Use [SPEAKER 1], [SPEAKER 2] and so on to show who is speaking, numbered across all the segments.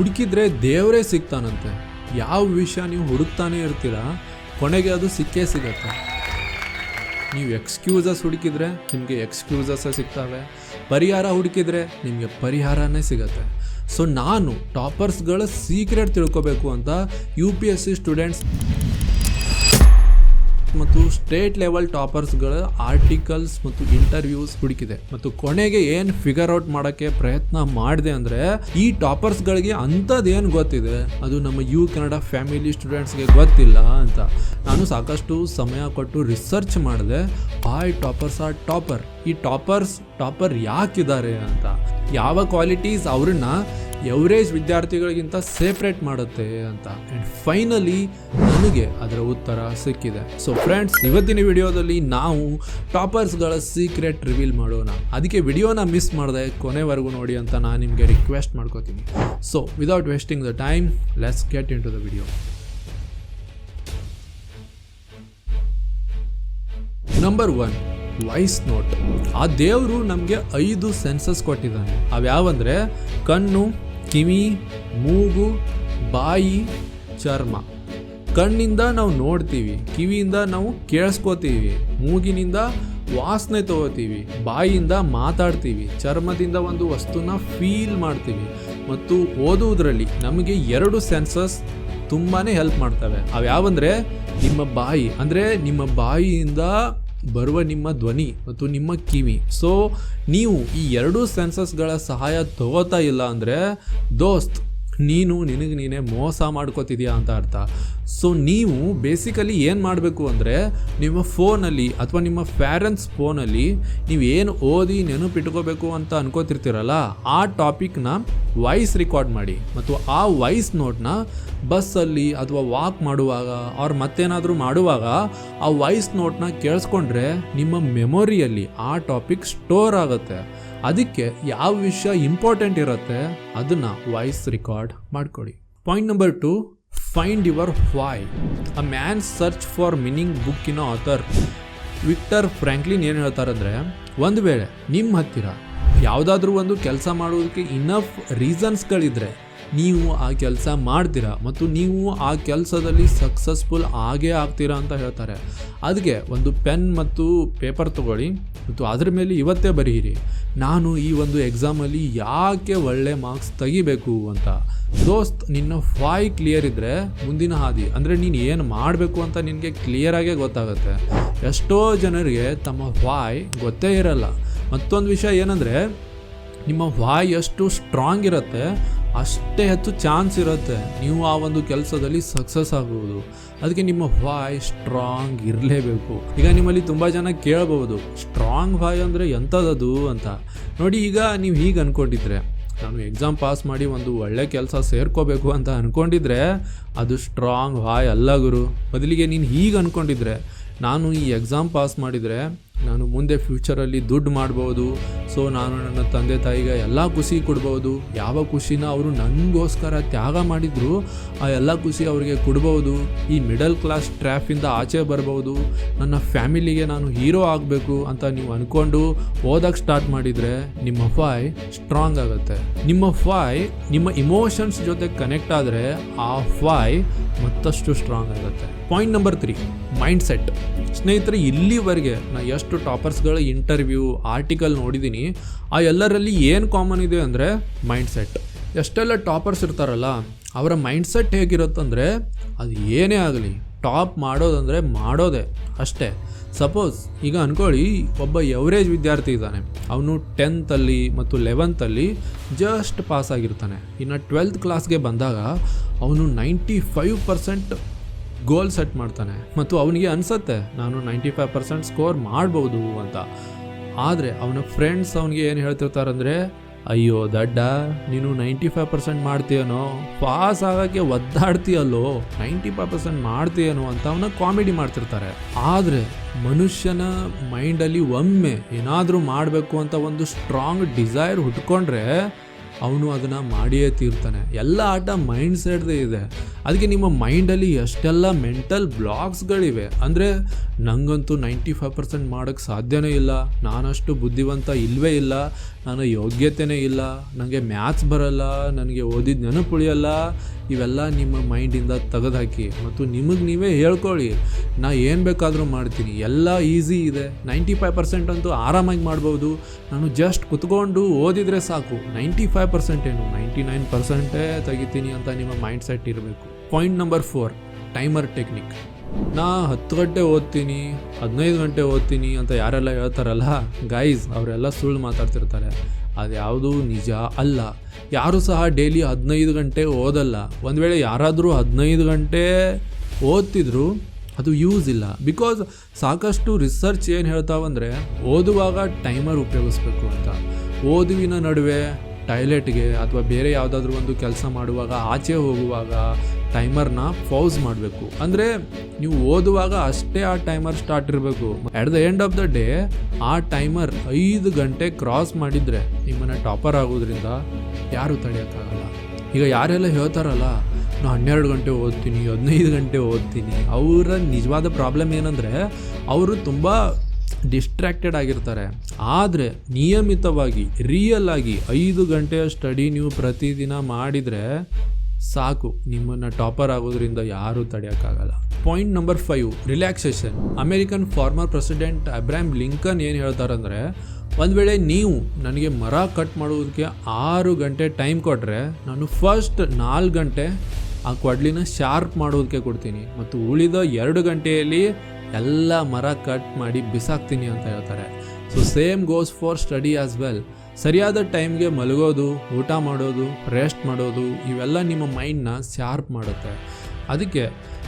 [SPEAKER 1] ಹುಡುಕಿದ್ರೆ ದೇವರೇ ಸಿಗ್ತಾನಂತೆ. ಯಾವ ವಿಷಯ ನೀವು ಹುಡುಕ್ತಾನೆ ಇರ್ತೀರಾ, ಕೊನೆಗೆ ಅದು ಸಿಕ್ಕೇ ಸಿಗತ್ತೆ. ನೀವು ಎಕ್ಸ್ಕ್ಯೂಸಸ್ ಹುಡುಕಿದ್ರೆ ನಿಮಗೆ ಎಕ್ಸ್ಕ್ಯೂಸಸ್ ಸಿಗ್ತವೆ. ಪರಿಹಾರ ಹುಡುಕಿದ್ರೆ ನಿಮಗೆ ಪರಿಹಾರನೇ ಸಿಗತ್ತೆ. ಸೊ ನಾನು ಟಾಪರ್ಸ್ಗಳ ಸೀಕ್ರೆಟ್ ತಿಳ್ಕೊಬೇಕು ಅಂತ U P S C students ಮತ್ತು ಸ್ಟೇಟ್ ಲೆವೆಲ್ ಟಾಪರ್ಸ್ಗಳ ಆರ್ಟಿಕಲ್ಸ್ ಮತ್ತು ಇಂಟರ್ವ್ಯೂಸ್ ಹುಡುಕಿದೆ. ಮತ್ತು ಕೊನೆಗೆ ಏನು ಫಿಗರ್ ಔಟ್ ಮಾಡೋಕ್ಕೆ ಪ್ರಯತ್ನ ಮಾಡಿದೆ ಅಂದರೆ, ಈ ಟಾಪರ್ಸ್ಗಳಿಗೆ ಅಂಥದ್ದೇನು ಗೊತ್ತಿದೆ? ಅದು ನಮ್ಮ ಯು ಕನ್ನಡ ಫ್ಯಾಮಿಲಿ ಸ್ಟೂಡೆಂಟ್ಸ್ಗೆ ಗೊತ್ತಿಲ್ಲ ಅಂತ. ನಾನು ಸಾಕಷ್ಟು ಸಮಯ ಕೊಟ್ಟು ರಿಸರ್ಚ್ ಮಾಡಿದೆ. ಬಾಯ್ ಟಾಪರ್ಸ್ ಆರ್ ಟಾಪರ್ ಈ ಟಾಪರ್ಸ್, ಟಾಪರ್ ಯಾಕಿದ್ದಾರೆ ಅಂತ? ಯಾವ ಕ್ವಾಲಿಟೀಸ್ ಅವ್ರನ್ನ ಎವರೇಜ್ ವಿದ್ಯಾರ್ಥಿಗಳಿಗಿಂತ ಸೇಪ್ರೇಟ್ ಮಾಡುತ್ತೆ ಅಂತ? ಆ್ಯಂಡ್ ಫೈನಲಿ ನನಗೆ ಅದರ ಉತ್ತರ ಸಿಕ್ಕಿದೆ. ಸೊ ಫ್ರೆಂಡ್ಸ್ ಇವತ್ತಿನ ವಿಡಿಯೋದಲ್ಲಿ ನಾವು ಟಾಪರ್ಸ್ಗಳ ಸೀಕ್ರೆಟ್ ರಿವೀಲ್ ಮಾಡೋಣ. ಅದಕ್ಕೆ ವಿಡಿಯೋನ ಮಿಸ್ ಮಾಡಿದೆ ಕೊನೆವರೆಗೂ ನೋಡಿ ಅಂತ ನಾನು ನಿಮಗೆ ರಿಕ್ವೆಸ್ಟ್ ಮಾಡ್ಕೋತೀನಿ. So without wasting the time let's get into the video number one voice note ಆ ದೇವರು ನಮಗೆ ಐದು ಸೆನ್ಸಸ್ ಕೊಟ್ಟಿದ್ದಾನೆ. ಅವ್ಯಾವಂದರೆ ಕಣ್ಣು, ಕಿವಿ, ಮೂಗು, ಬಾಯಿ, ಚರ್ಮ. ಕಣ್ಣಿಂದ ನಾವು ನೋಡ್ತೀವಿ, ಕಿವಿಯಿಂದ ನಾವು ಕೇಳಿಸ್ಕೋತೀವಿ, ಮೂಗಿನಿಂದ ವಾಸನೆ ತಗೋತೀವಿ ಬಾಯಿಯಿಂದ ಮಾತಾಡ್ತೀವಿ, ಚರ್ಮದಿಂದ ಒಂದು ವಸ್ತುನ ಫೀಲ್ ಮಾಡ್ತೀವಿ. ಮತ್ತು ಓದುವುದರಲ್ಲಿ ನಮಗೆ ಎರಡು ಸೆನ್ಸಸ್ ತುಂಬಾ ಹೆಲ್ಪ್ ಮಾಡ್ತವೆ. ಅವ್ಯಾವಂದ್ರೆ ನಿಮ್ಮ ಬಾಯಿ. ಅಂದರೆ ನಿಮ್ಮ ಬಾಯಿಯಿಂದ ಬರುವ ನಿಮ್ಮ ಧ್ವನಿ ಮತ್ತು ನಿಮ್ಮ ಕಿವಿ. ಸೊ ನೀವು ಈ ಎರಡೂ ಸೆನ್ಸಸ್ಗಳ ಸಹಾಯ ತಗೋತಾ ಇಲ್ಲ ಅಂದರೆ ದೋಸ್ತ್ ನೀನು ನಿನಗೆ ನೀನೇ ಮೋಸ ಮಾಡ್ಕೋತಿದ್ಯಾ ಅಂತ ಅರ್ಥ. ಸೊ ನೀವು ಬೇಸಿಕಲಿ ಏನು ಮಾಡಬೇಕು ಅಂದರೆ ನಿಮ್ಮ ಫೋನಲ್ಲಿ ಅಥವಾ ನಿಮ್ಮ ಪ್ಯಾರೆಂಟ್ಸ್ ಫೋನಲ್ಲಿ ನೀವು ಏನು ಓದಿ ನೆನಪಿಟ್ಕೋಬೇಕು ಅಂತ ಅನ್ಕೋತಿರ್ತೀರಲ್ಲ, ಆ ಟಾಪಿಕ್ನ ವಾಯ್ಸ್ ರೆಕಾರ್ಡ್ ಮಾಡಿ. ಮತ್ತು ಆ ವಾಯ್ಸ್ ನೋಟ್ನ ಬಸ್ಸಲ್ಲಿ ಅಥವಾ ವಾಕ್ ಮಾಡುವಾಗ ಅವ್ರು ಮತ್ತೇನಾದರೂ ಮಾಡುವಾಗ ಆ ವಾಯ್ಸ್ ನೋಟ್ನ ಕೇಳಿಸ್ಕೊಂಡ್ರೆ ನಿಮ್ಮ ಮೆಮೊರಿಯಲ್ಲಿ ಆ ಟಾಪಿಕ್ ಸ್ಟೋರ್ ಆಗುತ್ತೆ. ಅದಕ್ಕೆ ಯಾವ ವಿಷಯ ಇಂಪಾರ್ಟೆಂಟ್ ಇರುತ್ತೆ, ಅದನ್ನ ವಾಯ್ಸ್ ರೆಕಾರ್ಡ್ ಮಾಡ್ಕೊಳ್ಳಿ. Point number two find your why a man search for meaning in author Victor Franklin ಏನು ಹೇಳ್ತಾರಂದ್ರೆ ಒಂದು ವೇಳೆ ನಿಮ್ಮ ಹತ್ತಿರ ಯಾವುದಾದ್ರೂ ಒಂದು ಕೆಲಸ ಮಾಡೋದಕ್ಕೆ ಇನಫ್ ರೀಸನ್ಸ್ಗಳಿದ್ರೆ ನೀವು ಆ ಕೆಲಸ ಮಾಡ್ತೀರಾ ಮತ್ತು ನೀವು ಆ ಕೆಲಸದಲ್ಲಿ ಸಕ್ಸಸ್ಫುಲ್ ಆಗೇ ಆಗ್ತೀರಾ ಅಂತ ಹೇಳ್ತಾರೆ. ಅದಕ್ಕೆ ಒಂದು ಪೆನ್ ಮತ್ತು ಪೇಪರ್ ತಗೊಳ್ಳಿ ಮತ್ತು ಅದರ ಮೇಲೆ ಇವತ್ತೇ ಬರೀರಿ. ನಾನು ಈ ಒಂದು ಎಕ್ಸಾಮಲ್ಲಿ ಯಾಕೆ ಒಳ್ಳೆ ಮಾರ್ಕ್ಸ್ ತೆಗಿಬೇಕು ಅಂತ. ದೋಸ್ತ್, ನಿನ್ನ ಫಾಯ್ ಕ್ಲಿಯರ್ ಇದ್ದರೆ ಮುಂದಿನ ಹಾದಿ. ಅಂದರೆ ನೀನು ಏನು ಮಾಡಬೇಕು ಅಂತ ನಿನಗೆ ಕ್ಲಿಯರಾಗೇ ಗೊತ್ತಾಗುತ್ತೆ. ಎಷ್ಟೋ ಜನರಿಗೆ ತಮ್ಮ ವಾಯ್ ಗೊತ್ತೇ ಇರಲ್ಲ. ಮತ್ತೊಂದು ವಿಷಯ ಏನಂದರೆ, ನಿಮ್ಮ ವಾಯ್ ಎಷ್ಟು ಸ್ಟ್ರಾಂಗ್ ಇರುತ್ತೆ ಅಷ್ಟೇ ಹೆಚ್ಚು ಚಾನ್ಸ್ ಇರುತ್ತೆ. ನೀವು ಆ ಒಂದು ಕೆಲಸದಲ್ಲಿ ಸಕ್ಸಸ್ ಆಗುವುದು. ಅದಕ್ಕೆ ನಿಮ್ಮ ವಾಯ್ ಸ್ಟ್ರಾಂಗ್ ಇರಲೇಬೇಕು. ಈಗ ನಿಮ್ಮಲ್ಲಿ ತುಂಬ ಜನ ಕೇಳಬಹುದು ಸ್ಟ್ರಾಂಗ್ ವಾಯ್ ಅಂದರೆ ಎಂಥದ್ದು ಅಂತ. ನೋಡಿ, ಈಗ ನೀವು ಹೀಗೆ ಅಂದ್ಕೊಂಡಿದ್ರೆ ನಾನು ಎಕ್ಸಾಮ್ ಪಾಸ್ ಮಾಡಿ ಒಂದು ಒಳ್ಳೆ ಕೆಲಸ ಸೇರ್ಕೋಬೇಕು ಅಂತ ಅಂದ್ಕೊಂಡಿದ್ರೆ ಅದು ಸ್ಟ್ರಾಂಗ್ ವಾಯ್ ಅಲ್ಲ ಗುರು. ಬದಲಿಗೆ ನೀನು ಹೀಗೆ ಅಂದ್ಕೊಂಡಿದ್ರೆ ನಾನು ಈ ಎಕ್ಸಾಮ್ ಪಾಸ್ ಮಾಡಿದರೆ ನಾನು ಮುಂದೆ ಫ್ಯೂಚರಲ್ಲಿ ದುಡ್ಡು ಮಾಡ್ಬೋದು. ಸೊ ನಾನು ನನ್ನ ತಂದೆ ತಾಯಿಗೆ ಎಲ್ಲ ಖುಷಿ ಕೊಡ್ಬೋದು. ಯಾವ ಖುಷಿನ ಅವರು ನನಗೋಸ್ಕರ ತ್ಯಾಗ ಮಾಡಿದ್ರು, ಆ ಎಲ್ಲ ಖುಷಿ ಅವರಿಗೆ ಕೊಡ್ಬೋದು. ಈ ಮಿಡಲ್ ಕ್ಲಾಸ್ ಟ್ರ್ಯಾಫಿಂದ ಆಚೆ ಬರ್ಬೋದು. ನನ್ನ ಫ್ಯಾಮಿಲಿಗೆ ನಾನು ಹೀರೋ ಆಗಬೇಕು ಅಂತ ನೀವು ಅಂದ್ಕೊಂಡು ಓದಕ್ಕೆ ಸ್ಟಾರ್ಟ್ ಮಾಡಿದರೆ ನಿಮ್ಮ ಫಾಯ್ ಸ್ಟ್ರಾಂಗ್ ಆಗುತ್ತೆ. ನಿಮ್ಮ ಫಾಯ್ ನಿಮ್ಮ ಇಮೋಷನ್ಸ್ ಜೊತೆ ಕನೆಕ್ಟ್ ಆದರೆ ಆ ಫಾಯ್ ಮತ್ತಷ್ಟು ಸ್ಟ್ರಾಂಗ್ ಆಗುತ್ತೆ. Point number three mindset ಸ್ನೇಹಿತರೆ, ಇಲ್ಲಿವರೆಗೆ ನಾ ಎಷ್ಟು ಟಾಪರ್ಸ್ಗಳ ಇಂಟರ್ವ್ಯೂ ಆರ್ಟಿಕಲ್ ನೋಡಿದ್ದೀನಿ ಆ ಎಲ್ಲರಲ್ಲಿ ಏನು ಕಾಮನ್ ಇದೆ ಅಂದರೆ ಮೈಂಡ್ ಸೆಟ್ ಎಷ್ಟೆಲ್ಲ ಟಾಪರ್ಸ್ ಇರ್ತಾರಲ್ಲ, ಅವರ ಮೈಂಡ್ ಸೆಟ್ ಹೇಗಿರುತ್ತಂದರೆ ಅದು ಏನೇ ಆಗಲಿ ಟಾಪ್ ಮಾಡೋದಂದರೆ ಮಾಡೋದೇ ಅಷ್ಟೇ. ಸಪೋಸ್ ಈಗ ಅಂದ್ಕೊಳ್ಳಿ ಒಬ್ಬ ಎವರೇಜ್ ವಿದ್ಯಾರ್ಥಿ ಇದ್ದಾನೆ. ಅವನು ಟೆಂತಲ್ಲಿ ಮತ್ತು ಲೆವೆಂತಲ್ಲಿ ಜಸ್ಟ್ ಪಾಸ್ ಆಗಿರ್ತಾನೆ. ಇನ್ನು ಟ್ವೆಲ್ತ್ ಕ್ಲಾಸ್ಗೆ ಬಂದಾಗ ಅವನು ninety five percent goal set ಮಾಡ್ತಾನೆ. ಮತ್ತು ಅವನಿಗೆ ಅನಿಸತ್ತೆ, ನಾನು ನೈಂಟಿ ಫೈವ್ ಪರ್ಸೆಂಟ್ ಸ್ಕೋರ್ ಮಾಡ್ಬೋದು ಅಂತ. ಆದರೆ ಅವನ ಫ್ರೆಂಡ್ಸ್ ಅವನಿಗೆ ಏನು ಹೇಳ್ತಿರ್ತಾರಂದರೆ, ಅಯ್ಯೋ ದಡ್ಡ, ನೀನು ನೈಂಟಿ ಫೈವ್ ಪರ್ಸೆಂಟ್ ಮಾಡ್ತೀಯನೋ? ಪಾಸ್ ಆಗೋಕ್ಕೆ ಒದ್ದಾಡ್ತೀಯಲ್ಲೋ? ನೈಂಟಿ ಫೈವ್ ಪರ್ಸೆಂಟ್ ಮಾಡ್ತೀಯನೋ? ಅಂತ ಅವನ ಕಾಮಿಡಿ ಮಾಡ್ತಿರ್ತಾರೆ. ಆದರೆ ಮನುಷ್ಯನ ಮೈಂಡಲ್ಲಿ ಒಮ್ಮೆ ಏನಾದರೂ ಮಾಡಬೇಕು ಅಂತ ಒಂದು ಸ್ಟ್ರಾಂಗ್ ಡಿಸೈರ್ ಹುಟ್ಕೊಂಡ್ರೆ ಅವನು ಅದನ್ನು ಮಾಡಿಯೇ ತೀರ್ತಾನೆ. ಎಲ್ಲ ಆಟ ಮೈಂಡ್ ಸೆಟ್ದೇ ಇದೆ. ಅದಕ್ಕೆ ನಿಮ್ಮ ಮೈಂಡಲ್ಲಿ ಎಷ್ಟೆಲ್ಲ ಮೆಂಟಲ್ ಬ್ಲಾಕ್ಸ್ಗಳಿವೆ ಅಂದರೆ ನನಗಂತೂ ನೈಂಟಿ ಫೈವ್ ಪರ್ಸೆಂಟ್ ಮಾಡೋಕ್ಕೆ ಸಾಧ್ಯವೇ ಇಲ್ಲ. ನಾನಷ್ಟು ಬುದ್ಧಿವಂತ ಇಲ್ಲವೇ ಇಲ್ಲ. ನಾನು ಯೋಗ್ಯತೆಯೇ ಇಲ್ಲ. ನನಗೆ ಮ್ಯಾಥ್ಸ್ ಬರಲ್ಲ. ನನಗೆ ಓದಿದ ನೆನಪುಳಿಯಲ್ಲ ಇವೆಲ್ಲ ನಿಮ್ಮ ಮೈಂಡಿಂದ ತೆಗೆದುಹಾಕಿ. ಮತ್ತು ನಿಮಗೆ ನೀವೇ ಹೇಳ್ಕೊಳ್ಳಿ. ನಾ ಏನು ಬೇಕಾದರೂ ಮಾಡ್ತೀನಿ. ಎಲ್ಲ ಈಸಿ ಇದೆ. ನೈಂಟಿ ಫೈವ್ ಪರ್ಸೆಂಟ್ ಅಂತೂ ಆರಾಮಾಗಿ ಮಾಡ್ಬೋದು. ನಾನು ಜಸ್ಟ್ ಕುತ್ಕೊಂಡು ಓದಿದರೆ ಸಾಕು. ನೈಂಟಿ ಫೈವ್ ಪರ್ಸೆಂಟ್ ಏನು? ನೈಂಟಿ ನೈನ್ ಪರ್ಸೆಂಟೇ ತೆಗಿತೀನಿ ಅಂತ ನಿಮ್ಮ ಮೈಂಡ್ ಸೆಟ್ ಇರಬೇಕು. Point number four timer technique ನಾ ಹತ್ತು ಗಂಟೆ ಓದ್ತೀನಿ, ಹದಿನೈದು ಗಂಟೆ ಓದ್ತೀನಿ ಅಂತ ಯಾರೆಲ್ಲ ಹೇಳ್ತಾರಲ್ಲ ಗೈಸ್ ಅವರೆಲ್ಲ ಸುಳ್ಳು ಮಾತಾಡ್ತಿರ್ತಾರೆ. ಅದು ಯಾವುದೂ ನಿಜ ಅಲ್ಲ. ಯಾರು ಸಹ ಡೈಲಿ ಹದಿನೈದು ಗಂಟೆ ಓದಲ್ಲ. ಒಂದು ವೇಳೆ ಯಾರಾದರೂ ಹದಿನೈದು ಗಂಟೆ ಓದ್ತಿದ್ರು, ಅದು ಯೂಸ್ ಇಲ್ಲ. ಬಿಕಾಸ್ ಸಾಕಷ್ಟು ರಿಸರ್ಚ್ ಏನು ಹೇಳ್ತಾವಂದರೆ, ಓದುವಾಗ ಟೈಮರ್ ಉಪಯೋಗಿಸ್ಬೇಕು ಅಂತ. ಓದುವಿನ ನಡುವೆ ಟಾಯ್ಲೆಟ್ಗೆ ಅಥವಾ ಬೇರೆ ಯಾವುದಾದ್ರೂ ಒಂದು ಕೆಲಸ ಮಾಡುವಾಗ ಆಚೆ ಹೋಗುವಾಗ ಟೈಮರ್ನ ಪೌಸ್ ಮಾಡಬೇಕು. ಅಂದರೆ ನೀವು ಓದುವಾಗ ಅಷ್ಟೇ ಆ ಟೈಮರ್ ಸ್ಟಾರ್ಟ್ ಇರಬೇಕು. At the end of the day ಆ ಟೈಮರ್ ಐದು ಗಂಟೆ ಕ್ರಾಸ್ ಮಾಡಿದರೆ ನಿಮ್ಮನ್ನು ಟಾಪರ್ ಆಗೋದ್ರಿಂದ ಯಾರೂ ತಡೆಯೋಕ್ಕಾಗಲ್ಲ. ಈಗ ಯಾರೆಲ್ಲ ಹೇಳ್ತಾರಲ್ಲ ನಾನು ಹನ್ನೆರಡು ಗಂಟೆ ಓದ್ತೀನಿ, ಹದಿನೈದು ಗಂಟೆ ಓದ್ತೀನಿ. ಅವರ ನಿಜವಾದ ಪ್ರಾಬ್ಲಮ್ ಏನಂದರೆ, ಅವರು ತುಂಬ ಡಿಸ್ಟ್ರ್ಯಾಕ್ಟೆಡ್ ಆಗಿರ್ತಾರೆ. ಆದರೆ ನಿಯಮಿತವಾಗಿ ರಿಯಲ್ ಆಗಿ ಐದು ಗಂಟೆಯ ಸ್ಟಡಿ ನೀವು ಪ್ರತಿದಿನ ಮಾಡಿದರೆ ಸಾಕು. ನಿಮ್ಮನ್ನು ಟಾಪರ್ ಆಗೋದ್ರಿಂದ ಯಾರೂ ತಡೆಯೋಕ್ಕಾಗಲ್ಲ point number five relaxation American former president Abraham Lincoln ಏನು ಹೇಳ್ತಾರಂದರೆ, ಒಂದು ವೇಳೆ ನೀವು ನನಗೆ ಮರ ಕಟ್ ಮಾಡೋದಕ್ಕೆ ಆರು ಗಂಟೆ ಟೈಮ್ ಕೊಟ್ಟರೆ ನಾನು ಫಸ್ಟ್ ನಾಲ್ಕು ಗಂಟೆ ಆ ಕೊಡ್ಲಿನ ಶಾರ್ಪ್ ಮಾಡೋದಕ್ಕೆ ಕೊಡ್ತೀನಿ. ಮತ್ತು ಉಳಿದ ಎರಡು ಗಂಟೆಯಲ್ಲಿ ಎಲ್ಲ ಮರ ಕಟ್ ಮಾಡಿ ಬಿಸಾಕ್ತೀನಿ ಅಂತ ಹೇಳ್ತಾರೆ. So same goes for study as well ಸರಿಯಾದ ಟೈಮ್ಗೆ ಮಲಗೋದು, ಊಟ ಮಾಡೋದು ರೆಸ್ಟ್ ಮಾಡೋದು, ಇವೆಲ್ಲ ನಿಮ್ಮ ಮೈಂಡ್ನ ಶಾರ್ಪ್ ಮಾಡುತ್ತೆ. ಅದಕ್ಕೆ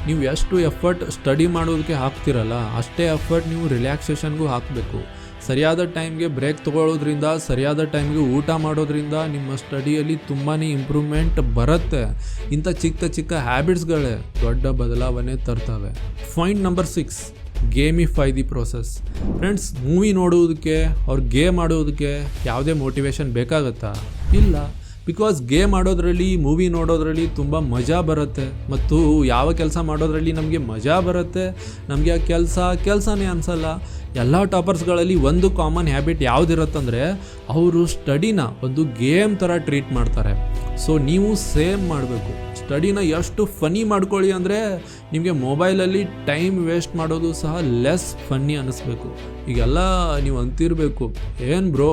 [SPEAKER 1] ನೀವು ಎಷ್ಟು ಎಫರ್ಟ್ ಸ್ಟಡಿ ಮಾಡೋದಕ್ಕೆ ಹಾಕ್ತಿರಲ್ಲ, ಅಷ್ಟೇ ಎಫರ್ಟ್ ನೀವು ರಿಲ್ಯಾಕ್ಸೇಷನ್ಗೂ ಹಾಕಬೇಕು. ಸರಿಯಾದ ಟೈಮ್ಗೆ ಬ್ರೇಕ್ ತೊಗೊಳ್ಳೋದ್ರಿಂದ, ಸರಿಯಾದ ಟೈಮ್ಗೆ ಊಟ ಮಾಡೋದ್ರಿಂದ ನಿಮ್ಮ ಸ್ಟಡಿಯಲ್ಲಿ ತುಂಬಾ ಇಂಪ್ರೂವ್ಮೆಂಟ್ ಬರುತ್ತೆ. ಇಂಥ ಚಿಕ್ಕ ಚಿಕ್ಕ ಹ್ಯಾಬಿಟ್ಸ್ಗಳೇ ದೊಡ್ಡ ಬದಲಾವಣೆ ತರ್ತವೆ. Point number six, gamify the process. Friends, movie ನೋಡುವುದಕ್ಕೆ ಅವ್ರು ಗೇಮ್ ಆಡೋದಕ್ಕೆ ಯಾವುದೇ ಮೋಟಿವೇಶನ್ ಬೇಕಾಗತ್ತಾ? ಇಲ್ಲ. ಬಿಕಾಸ್ ಗೇಮ್ ಆಡೋದ್ರಲ್ಲಿ ಮೂವಿ ನೋಡೋದ್ರಲ್ಲಿ ತುಂಬ ಮಜಾ ಬರುತ್ತೆ. ಮತ್ತು ಯಾವ ಕೆಲಸ ಮಾಡೋದ್ರಲ್ಲಿ ನಮಗೆ ಮಜಾ ಬರುತ್ತೆ. ನಮಗೆ ಆ ಕೆಲಸ, ಕೆಲಸನೇ ಅನಿಸಲ್ಲ. ಎಲ್ಲ ಟಾಪರ್ಸ್ಗಳಲ್ಲಿ ಒಂದು ಕಾಮನ್ ಹ್ಯಾಬಿಟ್ ಯಾವುದಿರುತ್ತಂದರೆ, ಅವರು ಸ್ಟಡಿನ ಒಂದು ಗೇಮ್ ಥರ ಟ್ರೀಟ್ ಮಾಡ್ತಾರೆ. ಸೊ ನೀವು ಸೇಮ್ ಮಾಡಬೇಕು. ಸ್ಟಡಿನ ಎಷ್ಟು ಫನಿ ಮಾಡ್ಕೊಳ್ಳಿ ಅಂದರೆ, ನಿಮಗೆ ಮೊಬೈಲಲ್ಲಿ ಟೈಮ್ ವೇಸ್ಟ್ ಮಾಡೋದು ಸಹ ಲೆಸ್ ಫನ್ನಿ ಅನ್ನಿಸ್ಬೇಕು ಈಗೆಲ್ಲ ನೀವು ಅಂತಿರಬೇಕು. ಏನು ಬ್ರೋ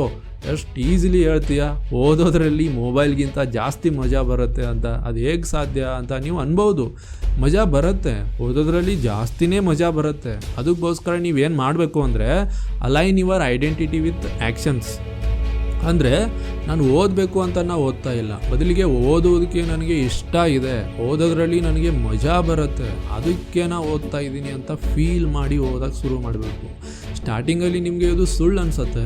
[SPEAKER 1] ಎಷ್ಟು ಈಸಿಲಿ ಹೇಳ್ತೀಯ? ಓದೋದ್ರಲ್ಲಿ ಮೊಬೈಲ್ಗಿಂತ ಜಾಸ್ತಿ ಮಜಾ ಬರುತ್ತೆ ಅಂತ. ಅದು ಹೇಗೆ ಸಾಧ್ಯ ಅಂತ ನೀವು ಅನ್ಬೋದು. ಮಜಾ ಬರುತ್ತೆ. ಓದೋದ್ರಲ್ಲಿ ಜಾಸ್ತಿನೇ ಮಜಾ ಬರುತ್ತೆ. ಅದಕ್ಕೋಸ್ಕರ ನೀವೇನು ಮಾಡಬೇಕು ಅಂದರೆ align your identity with actions ಅಂದರೆ, ನಾನು ಓದಬೇಕು ಅಂತ ನಾನು ಓದ್ತಾ ಇಲ್ಲ. ಬದಲಿಗೆ ಓದೋದಕ್ಕೆ ನನಗೆ ಇಷ್ಟ ಇದೆ. ಓದೋದ್ರಲ್ಲಿ ನನಗೆ ಮಜಾ ಬರುತ್ತೆ. ಅದಕ್ಕೆ ನಾ ಓದ್ತಾ ಇದ್ದೀನಿ ಅಂತ ಫೀಲ್ ಮಾಡಿ ಓದೋಕ್ಕೆ ಶುರು ಮಾಡಬೇಕು. ಸ್ಟಾರ್ಟಿಂಗಲ್ಲಿ ನಿಮಗೆ ಇದು ಸುಳ್ಳು ಅನಿಸುತ್ತೆ,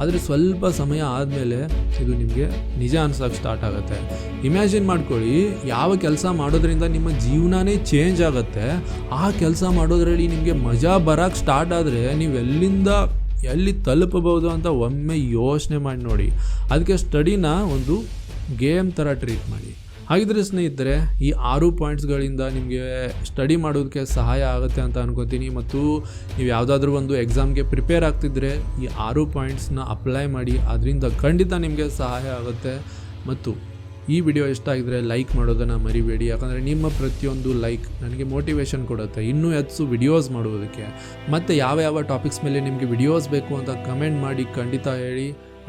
[SPEAKER 1] ಆದರೆ ಸ್ವಲ್ಪ ಸಮಯ ಆದಮೇಲೆ ಇದು ನಿಮಗೆ ನಿಜ ಅನ್ಸೋಕ್ಕೆ ಸ್ಟಾರ್ಟ್ ಆಗುತ್ತೆ. ಇಮ್ಯಾಜಿನ್ ಮಾಡ್ಕೊಳ್ಳಿ, ಯಾವ ಕೆಲಸ ಮಾಡೋದ್ರಿಂದ ನಿಮ್ಮ ಜೀವನನೇ ಚೇಂಜ್ ಆಗುತ್ತೆ, ಆ ಕೆಲಸ ಮಾಡೋದ್ರಲ್ಲಿ ನಿಮಗೆ ಮಜಾ ಬರೋಕ್ಕೆ ಸ್ಟಾರ್ಟ್ ಆದರೆ ನೀವು ಎಲ್ಲಿಂದ, ಎಲ್ಲಿ ತಲುಪಬಹುದು ಅಂತ ಒಮ್ಮೆ ಯೋಚನೆ ಮಾಡಿ ನೋಡಿ. ಅದಕ್ಕೆ ಸ್ಟಡಿನ ಒಂದು ಗೇಮ್ ಥರ ಟ್ರೀಟ್ ಮಾಡಿ. ಹಾಗಿದ್ರೆ ಸ್ನೇಹಿತರೆ, ಈ ಆರು ಪಾಯಿಂಟ್ಸ್ಗಳಿಂದ ನಿಮಗೆ ಸ್ಟಡಿ ಮಾಡೋದಕ್ಕೆ ಸಹಾಯ ಆಗುತ್ತೆ ಅಂತ ಅನ್ಕೋತೀನಿ. ಮತ್ತು ನೀವು ಯಾವುದಾದ್ರೂ ಒಂದು ಎಕ್ಸಾಮ್ಗೆ ಪ್ರಿಪೇರ್ ಆಗ್ತಿದ್ರೆ ಈ ಆರು ಪಾಯಿಂಟ್ಸ್ನ ಅಪ್ಲೈ ಮಾಡಿ, ಅದರಿಂದ ಖಂಡಿತ ನಿಮಗೆ ಸಹಾಯ ಆಗುತ್ತೆ. ಮತ್ತು ಈ ವಿಡಿಯೋ ಇಷ್ಟ ಆಗಿದ್ರೆ ಲೈಕ್ ಮಾಡೋದನ್ನು ಮರಿಬೇಡಿ. ಯಾಕಂದರೆ ನಿಮ್ಮ ಪ್ರತಿಯೊಂದು ಲೈಕ್ ನನಗೆ ಮೋಟಿವೇಶನ್ ಕೊಡುತ್ತೆ. ಇನ್ನೂ ಹೆಚ್ಚು ವಿಡಿಯೋಸ್ ಮಾಡುವುದಕ್ಕೆ. ಮತ್ತು ಯಾವ ಯಾವ ಟಾಪಿಕ್ಸ್ ಮೇಲೆ ನಿಮಗೆ ವಿಡಿಯೋಸ್ ಬೇಕು ಅಂತ ಕಮೆಂಟ್ ಮಾಡಿ ಖಂಡಿತ ಹೇಳಿ.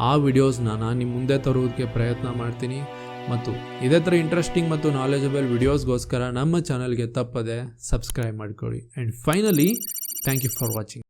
[SPEAKER 1] ಆ ವಿಡಿಯೋಸ್ನ ನಾನು ನಿಮ್ಮ ಮುಂದೆ ತರುವುದಕ್ಕೆ ಪ್ರಯತ್ನ ಮಾಡ್ತೀನಿ. ಮತ್ತು ಇದೇ ಥರ ಇಂಟ್ರೆಸ್ಟಿಂಗ್ ಮತ್ತು ನಾಲೆಜಬಲ್ ವಿಡಿಯೋಸ್ಗೋಸ್ಕರ ನಮ್ಮ ಚಾನಲ್ಗೆ ತಪ್ಪದೆ ಸಬ್ಸ್ಕ್ರೈಬ್ ಮಾಡ್ಕೊಳ್ಳಿ. And finally thank you for watching